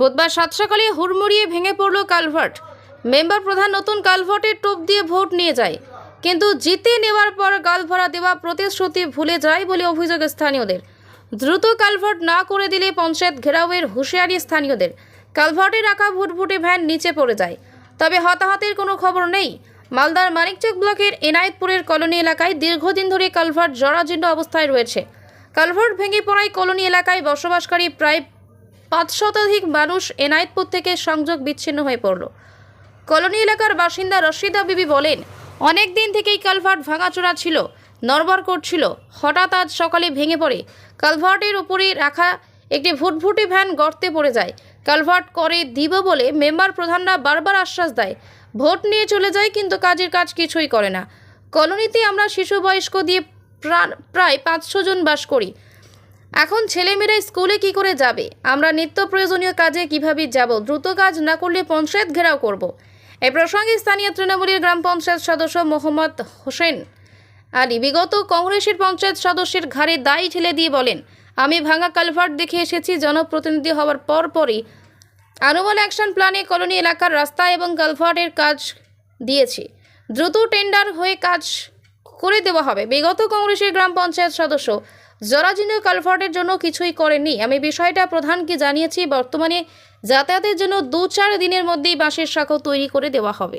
বুধবার সাত সকালে হুড়মুড়িয়ে ভেঙে পড়ল কালভার্ট। মেম্বার প্রধান নতুন কালভার্টের টোপ দিয়ে ভোট নিয়ে যায়। কিন্তু জিতে নেওয়ার পর গালভরা দেওয়া প্রতিশ্রুতি ভুলে যায় বলে অভিযোগ স্থানীয়দের। দ্রুত কালভার্ট না করে দিলে পঞ্চায়েত ঘেরাওয়ের হুঁশিয়ারি স্থানীয়দের। কালভার্টে রাখা ভুটভুটে ভ্যান নিচে পড়ে যায়। তবে হতাহতের কোনো খবর নেই। মালদার মানিকচক ব্লকের এনায়েতপুরের কলোনি এলাকায় দীর্ঘদিন ধরে কালভার্ট জরাজীর্ণ অবস্থায় রয়েছে। কালভার্ট ভেঙে পড়ায় কলোনি এলাকায় বসবাসকারী প্রায় পাঁচ শতাধিক মানুষ এনায়েতপুর থেকে সংযোগ বিচ্ছিন্ন হয়ে পড়ল। কলোনি এলাকার বাসিন্দা রশিদা বিবি বলেন, অনেক দিন থেকেই কালভার্ট ভাঙাচোরা ছিল নড়বড় করছিল হঠাৎ আজ সকালে ভেঙে পড়ে। কালভার্টের উপরে রাখা একটি ভুটভুটি ভ্যান গর্তে পড়ে যায়। কালভার্ট করে দিব বলে মেম্বার প্রধানরা বারবার আশ্বাস দেয়। ভোট নিয়ে চলে যায় কিন্তু কাজের কাজ কিছুই করে না। কলোনিতে আমরা শিশু বয়স্ক দিয়ে প্রা- প্রায় পাঁচশো জন বাস করি। এখন ছেলেমেয়েরা স্কুলে কি করে যাবে? আমরা নিত্য প্রয়োজনীয় কাজে কীভাবে যাব? দ্রুত কাজ না করলে পঞ্চায়েত ঘেরাও করব। এই প্রসঙ্গে স্থানীয় তৃণমূলের গ্রাম পঞ্চায়েত সদস্য মোহাম্মদ হোসেন আলী বিগত কংগ্রেসের পঞ্চায়েত সদস্যের ঘাড়ে দায়ী ঠেলে দিয়ে বলেন, আমি ভাঙা কালভার্ট দেখে এসেছি, জনপ্রতিনিধি হওয়ার পরপরই আনুমাল অ্যাকশন প্ল্যানে কলোনি এলাকার রাস্তা এবং কালভার্টের কাজ দিয়েছি। দ্রুত টেন্ডার হয়ে কাজ করে দেওয়া হবে। বিগত কংগ্রেসের গ্রাম পঞ্চায়েত সদস্য জরাজীর্ণ কালভার্টের জন্য কিছুই করেননি। আমি বিষয়টা প্রধানকে জানিয়েছি বর্তমানে যাতায়াতের জন্য দু চার দিনের মধ্যেই বাঁশের শাখ তৈরি করে দেওয়া হবে।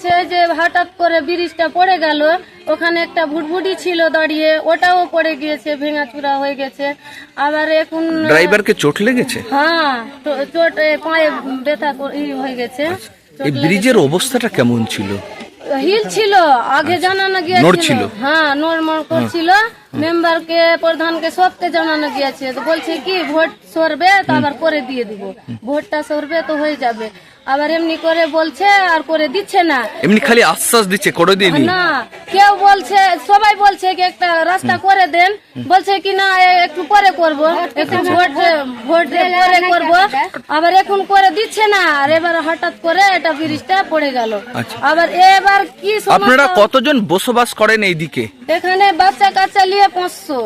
দেখছে যে হঠাৎ করে ব্রিজটা পড়ে গেল ওখানে একটা ভুটভুটি ছিল দাঁড়িয়ে ওটাও পড়ে গিয়েছে ভেঙাচুরা হয়ে গেছে। আবার এখন ড্রাইভারকে চোট লেগেছে? হ্যাঁ চোট পায়ে ব্যথা হয়ে গেছে। আচ্ছা, এই ব্রিজের অবস্থাটা কেমন ছিল? হিল ছিল আগে জানা না গিয়েছিল হ্যাঁ নর্মাল করছিল। মেম্বারকে প্রধানকে সবকে জানানো গিয়েছে। তো বলছে কি ভোট সরবে তো আবার করে দিয়ে দিব। ভোটটা সরবে তো হয়ে যাবে। আবার এমনি করে বলছে আর করে দিচ্ছে না। এমনি খালি আশ্বাস দিচ্ছে করে দিইনি না কেউ বলছে সবাই বলছে কি একটা রাস্তা করে দেন। বলছে কি না একটু পরে করব। একটু ভোট ভোট পরে করব। আবার এখন করে দিচ্ছে না আর এবার হঠাৎ করে এটা ব্রিজটা পড়ে গেল। আচ্ছা। আবার এবার কি আপনারা কতজন বসবাস করেন এইদিকে? এখানে বাচ্চা কাচ্চা নিয়ে পাঁচশো।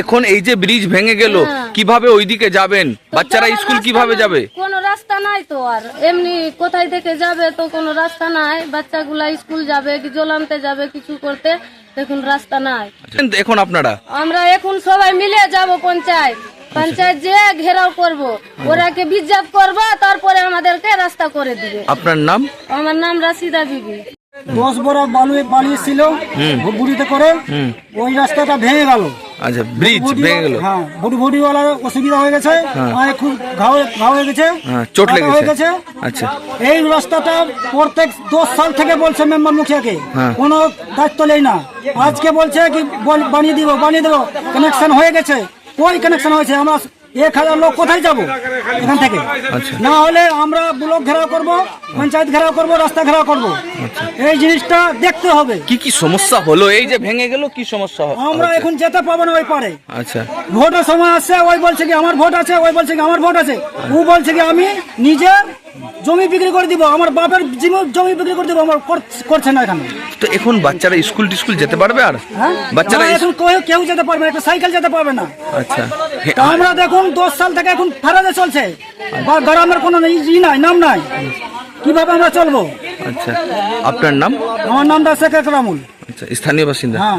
এখন এই যে ব্রিজ ভেঙে গেল হ্যাঁ। কীভাবে ওইদিকে যাবেন? বাচ্চারা স্কুল কীভাবে যাবে? কোনো রাস্তা নাই তো আর। এমনি কোথায় থেকে যাবে তো কোনো রাস্তা নাই। বাচ্চাগুলা স্কুল যাবে কি জল যাবে কিছু করতে এখন রাস্তা নাই। এখন আপনারা? আমরা এখন সবাই মিলে যাব পঞ্চায়েত। পঞ্চায়েত যে ঘেরাও করব। ওরাকে বিজ্ঞাপ করব? তারপরে আমাদেরকে রাস্তা করে দিবে। আপনার নাম? আমার নাম রাশিদা বিবি। দশ বড় বালু বালি ছিল বুড়িতে করে ওই রাস্তাটা ভেঙে গেল। আচ্ছা ব্রিজ ভেঙে গেল। হ্যাঁ ভুটি অসুবিধা হয়ে গেছে পায়ে খুব ঘাও ঘাও হয়ে গেছে হ্যাঁ চোট হয়ে গেছে। আচ্ছা। এই রাস্তাটা প্রত্যেক দশ সাল থেকে বলছে মেম্বার মুখিয়াকে হ্যাঁ। কোনো দায়িত্ব নেই না। আজকে বলছে কি বানিয়ে দিব বানিয়ে দেবো কানেকশন হয়ে গেছে। কই কানেকশন হয়েছে? আমরা হাজার লোক কোথায় যাব? এখান থেকে। আচ্ছা। না হলে আমরা ব্লক ঘেরাও করব পঞ্চায়েত ঘেরাও করব রাস্তা ঘেরাও করব। আচ্ছা। এই জিনিসটা দেখতে হবে। কি কি সমস্যা হলো? এই যে ভেঙে গেল কি সমস্যা হ- আমরা এখন যেতে পাবো না ওই পারে। আচ্ছা। ভোটের সময় আসছে ওই বলছে কি আমার ভোট আছে ওই বলছে কি আমার ভোট আছে। ও বলছে কি আমি নিজের জমি বিক্রি করে দিব আমার বাপের জিম- জমি বিক্রি করে দিব আমার কর- করছে না এখানে। তো এখন বাচ্চারা স্কুল টিস্কুল যেতে পারবে আর? হ্যাঁ? বাচ্চারা এখন কেউ- কেউ যেতে পারবে না একটা সাইকেল যেতে পারবে না। আচ্ছা। আমরা দেখুন দশ সাল থেকে এখন ফেরাদে চলছে। বা গ্রামের কোনো ই- ই নাই নাম নাই। কীভাবে আমরা চলবো? আচ্ছা। আপনার নাম? আমার নামটা শেখ একরামুল। আচ্ছা স্থানীয় বাসিন্দা? হ্যাঁ।